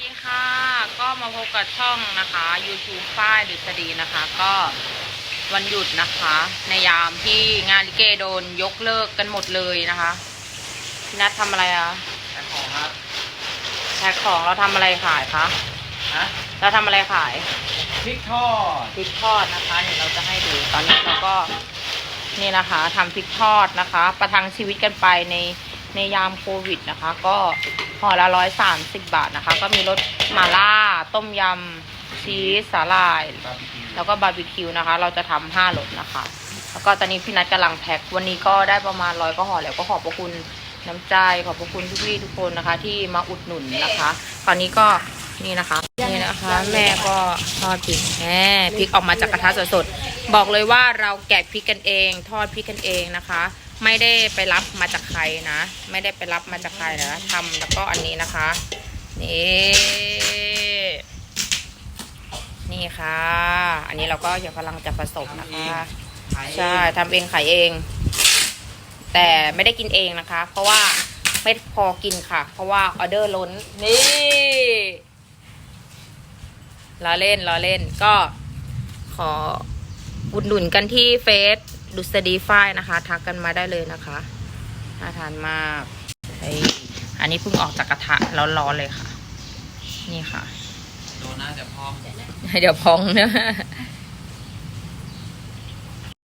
ดีค่ะ ก็มาพบกับช่องนะคะ YouTube ฝ้ายดุษฎีนะคะ ก็วันหยุดนะคะ ในยามที่งานลิเกโดนยกเลิกกันหมดเลยนะคะพี่นัททำอะไรอะแพ็คของครับแพ็คของเราทำอะไรขายคะฮะเราทำอะไรขายพริกทอดพริกทอดนะคะเดี๋ยวเราจะให้ดูตอนนี้เราก็นี่นะคะทำพริกทอดนะคะ ประทังชีวิตกันไปใน ในยามโควิดนะคะ ก็ห่อละร้อยสามสิบบาทนะคะ ก็มีรสมาล่า ต้มยำชีสสาหร่ายบาร์บีคิวแล้วก็บาร์บีคิวนะคะ เราจะทำห้ารสนะคะ แล้วก็ตอนนี้พี่นัทกำลังแพ็ควันนี้ก็ได้ประมาณร้อยก็ห่อแล้วก็ขอบพระคุณน้ำใจขอบพระคุณทุกพี่ทุกคนนะคะ ที่มาอุดหนุนนะคะ ตอนนี้ก็นี่นะคะนี่นะคะ แม่ก็ทอดพริกแหมพริกออกมาจากกระทะสดๆบอกเลยว่าเราแกะพริกกันเอง ทอดพริกกันเองนะคะ ไม่ได้ไปรับมาจากใครนะ ไม่ได้ไปรับมาจากใครนะทำแล้วก็อันนี้นะคะ นี่นี่ค่ะ อันนี้เราก็ยังกำลังจะผสมนะคะขายใช่ทำเองขายเอง แต่ไม่ได้กินเองนะคะ เพราะว่าไม่พอกินค่ะ เพราะว่าออเดอร์ล้น นี่ล้อเล่นล้อเล่นก็ขออุดหนุนกันที่เฟซ ดุสดีฝ้ายนะคะ ทักกันมาได้เลยนะคะน่าทานมากเฮ้ยอันนี้เพิ่งออกจากกระทะร้อนๆเลยค่ะ นี่ค่ะโดนน่าจะพร้อมเดี๋ยวพองเนอะ